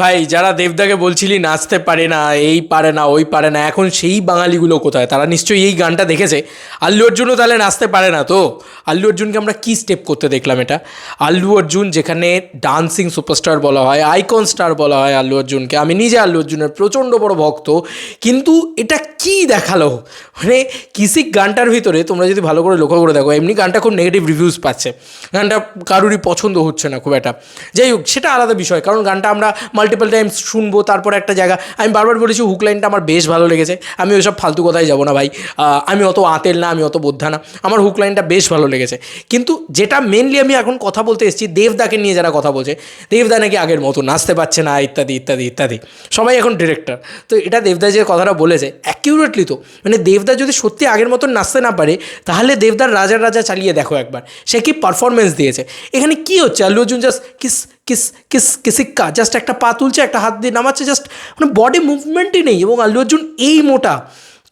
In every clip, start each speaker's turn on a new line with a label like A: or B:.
A: ভাই, যারা দেবদাকে বলছিলি, নাচতে পারে না, এই পারে না, ওই পারে না, এখন সেই বাঙালিগুলো কোথায়? তারা নিশ্চয়ই এই গানটা দেখেছে। আল্লু অর্জুনও তাহলে নাচতে পারে না তো? আল্লু অর্জুনকে আমরা কী স্টেপ করতে দেখলাম এটা? আল্লু অর্জুন, যেখানে ডান্সিং সুপারস্টার বলা হয় আইকন স্টার বলা হয় আল্লু অর্জুনকে। আমি নিজে আল্লু অর্জুনের প্রচণ্ড বড় ভক্ত, কিন্তু এটা কি দেখাল? মানে কিসিক গানটার ভিতরে, তোমরা যদি ভালো করে লক্ষ্য করে দেখো, এমনি গানটা খুব নেগেটিভ রিভিউজ পাচ্ছে। গানটা কারুরই পছন্দ হচ্ছে না খুব একটা। যাই হোক, সেটা আলাদা বিষয়, কারণ গানটা আমরা মাল্টিপল টাইমস শুনব, তারপর একটা জায়গা। আমি বারবার বলেছি হুক লাইনটা আমার বেশ ভালো লেগেছে। আমি ওইসব ফালতু কথায় যাব না ভাই। আমি অত আতেল না, আমি অত বোদ্ধা না। আমার হুক লাইনটা বেশ ভালো লেগেছে। কিন্তু যেটা মেনলি আমি এখন কথা বলতে এসেছি, দেবদাকে নিয়ে যারা কথা বলছে, দেবদা নাকি আগের মতো নাচতে পারছে না, ইত্যাদি ইত্যাদি ইত্যাদি। সবাই এখন ডিরেক্টর তো এটা দেবদা যে কথাটা বলেছে অ্যাকিউরেটলি তো। মানে দেবদা যদি সত্যি আগের মতন নাচতে না পারে, তাহলে দেবদার রাজার রাজা চালিয়ে দেখো একবার। সে কি পারফরমেন্স দিয়েছে। এখানে কি হচ্ছে? Allu Arjun just kiss kiss kiss, কিসিক্কা just একটা পা তুলছে, একটা হাত দিয়ে নামাচ্ছে জাস্ট মানে বডি মুভমেন্টই নেই এবং আল্লু অর্জুন এই মোটা।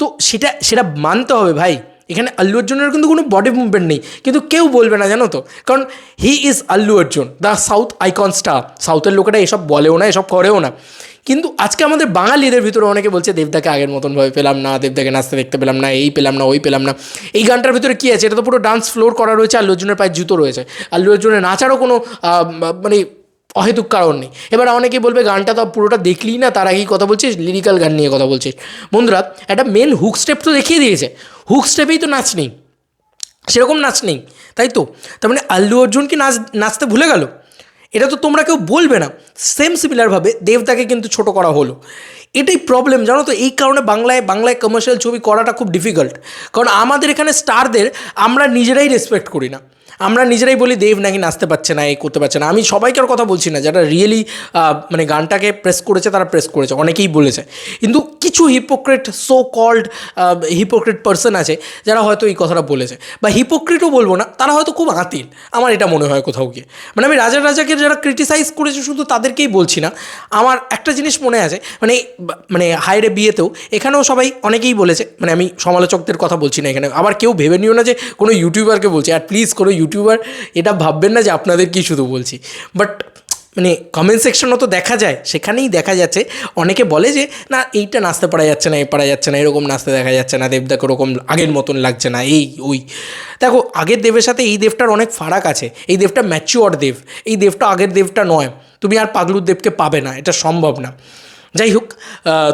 A: তো সেটা সেটা মানতে হবে ভাই। এখানে আল্লু অর্জুনের কিন্তু কোনো বডি মুভমেন্ট নেই। কিন্তু কেউ বলবে না, জানো তো? কারণ he is Allu Arjun the south icon star সাউথের লোকেরা এসব বলেও না, এসব করেও না। কিন্তু আজকে আমাদের বাঙালিদের ভিতরে অনেকে বলছে, দেবদাকে আগের মতনভাবে পেলাম না, দেবদাকে নাচতে দেখতে পেলাম না, এই পেলাম না, ওই পেলাম না। এই গানটার ভিতরে কী আছে? এটা তো পুরো ডান্স ফ্লোর করা রয়েছে, আল্লু অর্জুনের পায়ে জুতো রয়েছে। আল্লু অর্জুনের নাচারও কোনো মানে অহেতুক কারণ নেই। এবার অনেকে বলবে, গানটা তো পুরোটা দেখলি না, তার আগেই কথা বলছিস লিরিক্যাল গান নিয়ে কথা বলছিস। বন্ধুরা, একটা মেন হুক স্টেপ তো দেখিয়ে দিয়েছে। হুক স্টেপেই তো নাচ নেই। সেরকম নাচ নেই, তাই তো? তার মানে আল্লু অর্জুন কি নাচ, নাচতে ভুলে গেল? এটা তো তোমরা কেউ বলবে না। সেম সিমিলারভাবে দেবতাকে কিন্তু ছোট করা হলো। এটাই প্রবলেম জানো তো? এই কারণে বাংলায় বাংলায় কমার্শিয়াল ছবি করাটা খুব ডিফিকাল্ট কারণ আমাদের এখানে স্টারদের আমরা নিজেরাই রেসপেক্ট করি না। আমরা নিজেরাই বলি দেব নাকি নাচতে পারছে না এই করতে পারছে না। আমি সবাইকার কথা বলছি না, যারা রিয়েলি মানে গানটাকে প্রেস করেছে তারা প্রেস করেছে, অনেকেই বলেছে। কিন্তু কিছু hypocrite so called hypocrite person আছে, যারা হয়তো এই কথাটা বলেছে। বা হিপোক্রেটও বলব না, তারা হয়তো খুব আতিল। আমার এটা মনে হয় কোথাও গিয়ে। মানে আমি রাজা রাজাকে যারা ক্রিটিসাইজ করেছে শুধু তাদেরকেই বলছি না, আমার একটা জিনিস মনে আছে মানে মানে হাইরে বিয়েতেও এখানেও সবাই অনেকেই বলেছে মানে আমি সমালোচকদের কথা বলছি না এখানে। আবার কেউ ভেবে নিও না যে কোনো ইউটিউবারকে বলছি, আর প্লিজ কোনো ইউটিউবার এটা ভাববেন না যে আপনাদের কি শুধু বলছি। বাট মানে কমেন্ট সেকশনও তো দেখা যায়, সেখানেই দেখা যাচ্ছে। অনেকে বলে যে, না, এইটা নাচতে পারা যাচ্ছে না, এ পারা যাচ্ছে না, এরকম নাচতে দেখা যাচ্ছে না দেবদাকে ওরকম আগের মতন লাগছে না, এই, ওই। দেখো, আগের দেবের সাথে এই দেবটার অনেক ফারাক আছে। এই দেবটা ম্যাচিওর দেব, এই দেবটা আগের দেবটা নয়। তুমি আর পাগলুর দেবকে পাবে না, এটা সম্ভব না। যাই হোক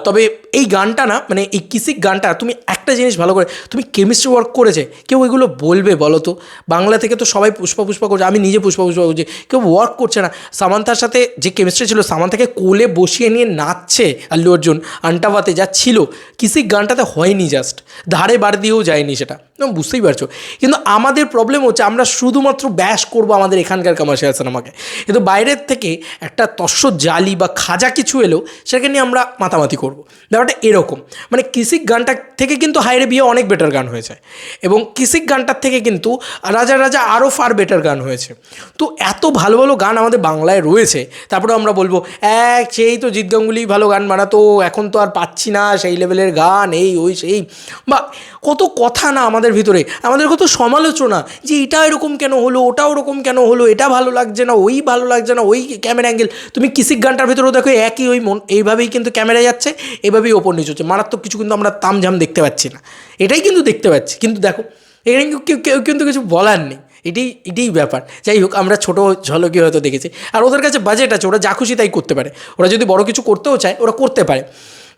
A: তবে এই গানটা না মানে এই কিসিক গানটা, তুমি একটা জিনিস ভালো করে, তুমি কেমিস্ট্রি ওয়ার্ক করেছে, কেউ এগুলো বলবে বলো তো? বাংলা থেকে তো সবাই পুষ্পা পুষ্পা করছে, আমি নিজে পুষ্পা পুষ্পা করছি, কেউ ওয়ার্ক করছে না। সামান্তার সাথে যে কেমিস্ট্রি ছিল সামান্তাকে কোলে বসিয়ে নিয়ে নাচছে আল্লু অর্জুন আন্টাবাতে যা ছিল, কিসিক গানটাতে হয়নি জাস্ট ধারে বার দিয়েও যায়নি সেটা। বুঝতেই পারছ। কিন্তু আমাদের প্রবলেম হচ্ছে আমরা শুধুমাত্র ব্যাস করব আমাদের এখানকার কমার্শিয়াল সিনেমাকে কিন্তু বাইরের থেকে একটা তস্য জালি বা খাজা কিছু এলো, সেটাকে নিয়ে আমরা মাতামাতি করব। ব্যাপারটা এরকম। মানে কিসিক গানটা থেকে কিন্তু হাইরে বিয়ে অনেক বেটার গান হয়েছে। এবং কিসিক গানটার থেকে কিন্তু রাজা রাজা আরও ফার বেটার গান হয়েছে। তো এত ভালো ভালো গান আমাদের বাংলায় রয়েছে তারপরে আমরা বলব, এক, সেই তো জিৎ গাঙ্গুলি ভালো গান বানাতো, এখন তো আর পাচ্ছি না সেই লেভেলের গান, এই, ওই, সেই। বা কত কথা না আমাদের ভিতরে। আমাদের কত সমালোচনা যে এটা এরকম কেন হলো ওটা ওরকম কেন হলো, এটা ভালো লাগছে না, ওই ভালো লাগছে না, ওই ক্যামেরা অ্যাঙ্গেল তুমি কিসিক গানটার ভিতরেও দেখো, একই ওই মন, এইভাবেই কিন্তু ক্যামেরা যাচ্ছে, এভাবেই ওপর নিচে হচ্ছে। মারাত্মক কিছু কিন্তু আমরা তামঝাম দেখতে পাচ্ছি না। এটাই কিন্তু দেখতে পাচ্ছি। কিন্তু দেখো, এখানে কেউ কিন্তু কিছু বলার নেই। এটাই এটাই ব্যাপার। যাই হোক, আমরা ছোটো ঝলকে হয়তো দেখেছি। আর ওদের কাছে বাজেট আছে, ওরা যা খুশি তাই করতে পারে। ওরা যদি বড় কিছু করতেও চায়, ওরা করতে পারে।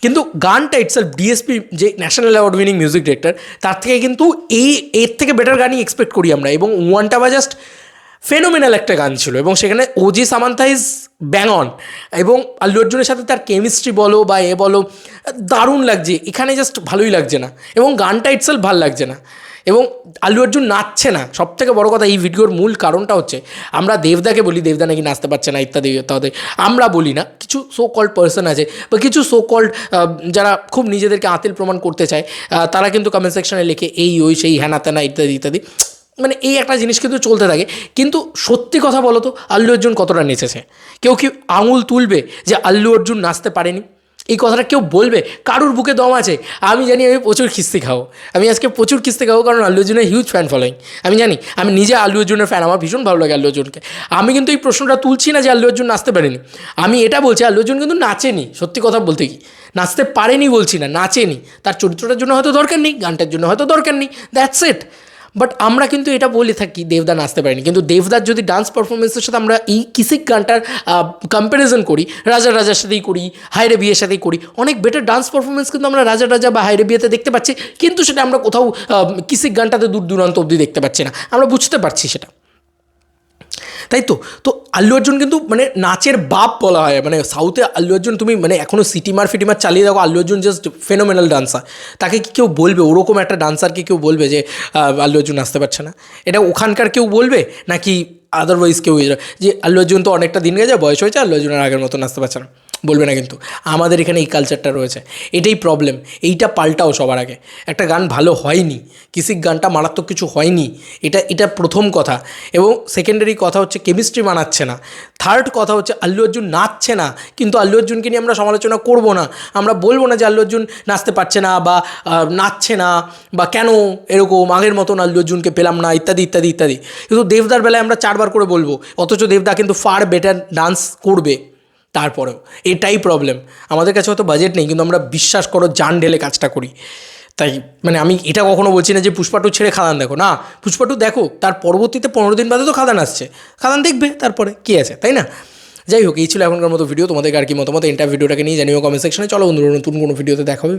A: কিন্তু গানটা ইটসেলফ ডিএসপি যে national award winning music director তার থেকে কিন্তু এই, এর থেকে বেটার গানই এক্সপেক্ট করি আমরা। এবং ওয়ানটা বা জাস্ট ফেনোমেনাল একটা গান ছিল। এবং সেখানে OG Samantha is bang on এবং আল্লু অর্জুনের সাথে তার কেমিস্ট্রি বলো বা এ বলো, দারুণ লাগছে। এখানে জাস্ট ভালোই লাগছে না। এবং গানটা ইটসেলফ ভালো লাগছে না। এবং আল্লু অর্জুন নাচছে না। সব থেকে বড় কথা এই ভিডিওর মূল কারণটা হচ্ছে, আমরা দেবদাকে বলি, দেবদা নাকি নাচতে পারছে না ইত্যাদি ইত্যাদি, আমরা বলি না। কিছু সো কল্ড পার্সন আছে বা কিছু সো কল্ড যারা খুব নিজেদেরকে আতিল প্রমাণ করতে চায় তারা কিন্তু কমেন্ট সেকশনে লেখে, এই, ওই, সেই, হ্যানা, ত্যানা, ইত্যাদি ইত্যাদি। মানে এই একটা জিনিস কিন্তু চলতে থাকে। কিন্তু সত্যি কথা বলো তো আল্লু অর্জুন কতটা নেচেছে? কেউ কি আঙুল তুলবে যে আল্লু অর্জুন নাচতে পারেনি? এই কথাটা কেউ বলবে? কারুর বুকে দম আছে? আমি জানি আমি প্রচুর খিস্তি খাব। আমি আজকে প্রচুর খিস্তি খাব কারণ আল্লু অর্জুনের হিউজ ফ্যান ফলোয়িং আমি জানি, আমি নিজে আল্লু অর্জুনের ফ্যান আমার ভীষণ ভালো লাগে আল্লু অর্জুনকে। আমি কিন্তু এই প্রশ্নটা তুলছি না যে আল্লু অর্জুন নাচতে পারেনি। আমি এটা বলছি আল্লু অর্জুন কিন্তু নাচেনি, সত্যি কথা বলতে কি? নাচতে পারেনি বলছি না, নাচেনি। তার চরিত্রটার জন্য হয়তো দরকার নেই, গানটার জন্য হয়তো দরকার নেই। দ্যাটস ইট বাট আমরা কিন্তু এটা বলে থাকি, দেবদা নাচতে পারিনি। কিন্তু দেবদার যদি ডান্স পারফরমেন্সের সাথে আমরা এই কিসিক গানটার কম্প্যারিজন করি, রাজা রাজার সাথেই করি হাইরে বিয়ের সাথেই করি, অনেক বেটার ডান্স পারফরমেন্স কিন্তু আমরা রাজা রাজা বা হাইরে বিয়েতে দেখতে পাচ্ছি। কিন্তু সেটা আমরা কোথাও কিসিক গানটাতে দূর দূরান্ত অবধি দেখতে পাচ্ছি না। আমরা বুঝতে পারছি সেটা। তাই তো? তো আল্লু অর্জুন কিন্তু মানে নাচের বাপ বলা হয়। মানে সাউথে আল্লু অর্জুন তুমি মানে এখনও সিটিমার ফিটিমার চালিয়ে দেখো, Allu Arjun just phenomenal dancer তাকে কি কেউ বলবে? ওরকম একটা ডান্সারকে কেউ বলবে যে আল্লু অর্জুন আসতে পারছে না? এটা ওখানকার কেউ বলবে? নাকি আদারওয়াইজ কেউ যে আল্লু অর্জুন তো অনেকটা দিন গেছে, বয়স হয়েছে, আল্লু অর্জুনের আগের মতো নাচতে পারছে না। বলবে না কিন্তু। আমাদের এখানে এই কালচারটা রয়েছে। এটাই প্রবলেম এইটা পাল্টাও সবার আগে। একটা গান ভালো হয়নি। কিসিক গানটা মারাত্মক কিছু হয়নি। এটা এটা প্রথম কথা। এবং সেকেন্ডারি কথা হচ্ছে কেমিস্ট্রি মানাচ্ছে না। থার্ড কথা হচ্ছে, আল্লু অর্জুন নাচছে না। কিন্তু আল্লু অর্জুনকে নিয়ে আমরা সমালোচনা করব না। আমরা বলব না যে আল্লু অর্জুন নাচতে পারছে না বা নাচছে না বা কেন এরকম আগের মতন আল্লু অর্জুনকে পেলাম না, ইত্যাদি ইত্যাদি ইত্যাদি। কিন্তু দেবদার বেলায় আমরা চারবার করে বলব। অথচ দেবদা কিন্তু ফার বেটার ডান্স করবে। তারপরেও। এটাই প্রবলেম আমাদের কাছে হয়তো বাজেট নেই, কিন্তু আমরা বিশ্বাস করো জান ঢেলে কাজটা করি। তাই মানে আমি এটা কখনো বলছি না যে পুষ্পাটু ছেড়ে খাদান দেখো। না, পুষ্পাটু দেখো, তার পরবর্তীতে পনেরো দিন বাদে তো খাদান আসছে। খাদান দেখবে তারপরে কী আছে, তাই না? যাই হোক, এই ছিল এখনকার মতো ভিডিও তোমাদের আর কি মতামত এন্টার ভিডিওটাকে নিয়ে জানিও কমেন্ট সেকশনে চলো বন্ধুরা, নতুন কোনো ভিডিওতে দেখা হবে